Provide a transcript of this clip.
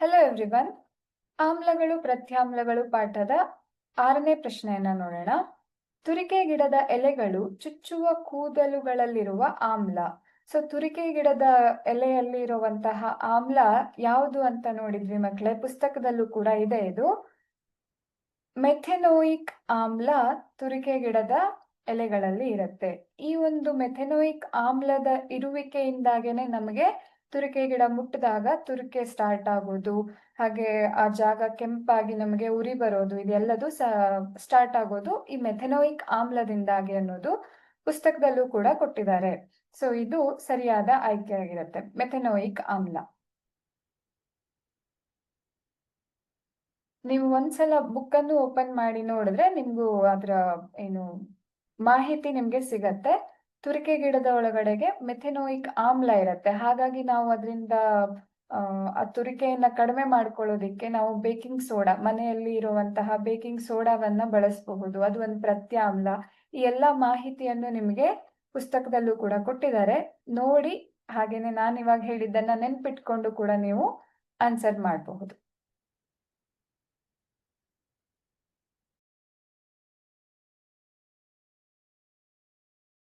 Hello everyone ಆಮ್ಲಗಳು, ಪ್ರತ್ಯಾಮ್ಲಗಳು ಪಾಠದ ಆರನೇ ಪ್ರಶ್ನೆಯನ್ನ ನೋಡೋಣ. ತುರಿಕೆ ಗಿಡದ ಎಲೆಗಳು ಚುಚ್ಚುವ ಕೂದಲುಗಳಲ್ಲಿರುವ ಆಮ್ಲ. ಸೊ ತುರಿಕೆ ಗಿಡದ ಎಲೆಯಲ್ಲಿ ಇರುವಂತಹ ಆಮ್ಲ ಯಾವುದು ಅಂತ ನೋಡಿದ್ವಿ ಮಕ್ಕಳೇ. ಪುಸ್ತಕದಲ್ಲೂ ಕೂಡ ಇದೆ ಇದು. ಮೆಥೆನೋಯಿಕ್ ಆಮ್ಲ ತುರಿಕೆ ಗಿಡದ ಎಲೆಗಳಲ್ಲಿ ಇರುತ್ತೆ. ಈ ಒಂದು ಮೆಥೆನೋಯಿಕ್ ಆಮ್ಲದ ಇರುವಿಕೆಯಿಂದಾಗೇನೆ ನಮಗೆ ತುರಿಕೆ ಗಿಡ ಮುಟ್ಟಿದಾಗ ತುರಿಕೆ ಸ್ಟಾರ್ಟ್ ಆಗೋದು ಹಾಗೆ ಆ ಜಾಗ ಕೆಂಪಾಗಿ ನಮಗೆ ಉರಿ ಬರೋದು, ಇದೆಲ್ಲದು ಸ್ಟಾರ್ಟ್ ಆಗೋದು. ಈ ಮೆಥನೋಯಿಕ್ ಆಮ್ಲದಿಂದಾಗಿ ಅನ್ನೋದು ಪುಸ್ತಕದಲ್ಲೂ ಕೂಡ ಕೊಟ್ಟಿದ್ದಾರೆ. ಸೊ ಇದು ಸರಿಯಾದ ಆಯ್ಕೆ ಆಗಿರುತ್ತೆ. ಮೆಥನೋಯಿಕ್ ಆಮ್ಲ. ನೀವು ಒಂದ್ಸಲ ಬುಕ್ ಅನ್ನು ಓಪನ್ ಮಾಡಿ ನೋಡಿದ್ರೆ ನಿಮ್ಗೂ ಅದ್ರ ಏನು ಮಾಹಿತಿ ನಿಮ್ಗೆ ಸಿಗತ್ತೆ. ತುರಿಕೆ ಗಿಡದ ಒಳಗಡೆಗೆ ಮೆಥೆನೋಯಿಕ್ ಆಮ್ಲ ಇರುತ್ತೆ. ಹಾಗಾಗಿ ನಾವು ಅದರಿಂದ, ಆ ತುರಿಕೆಯನ್ನ ಕಡಿಮೆ ಮಾಡ್ಕೊಳ್ಳೋದಿಕ್ಕೆ ನಾವು ಬೇಕಿಂಗ್ ಸೋಡಾ ಮನೆಯಲ್ಲಿ ಇರುವಂತಹ ಬೇಕಿಂಗ್ ಸೋಡಾವನ್ನ ಬಳಸಬಹುದು. ಅದು ಒಂದು ಪ್ರತ್ಯಾಮ್ಲ. ಈ ಎಲ್ಲ ಮಾಹಿತಿಯನ್ನು ನಿಮಗೆ ಪುಸ್ತಕದಲ್ಲೂ ಕೂಡ ಕೊಟ್ಟಿದ್ದಾರೆ. ನೋಡಿ, ಹಾಗೇನೆ ನಾನು ಇವಾಗ ಹೇಳಿದ್ದನ್ನ ನೆನ್ಪಿಟ್ಕೊಂಡು ಕೂಡ ನೀವು ಆನ್ಸರ್ ಮಾಡಬಹುದು.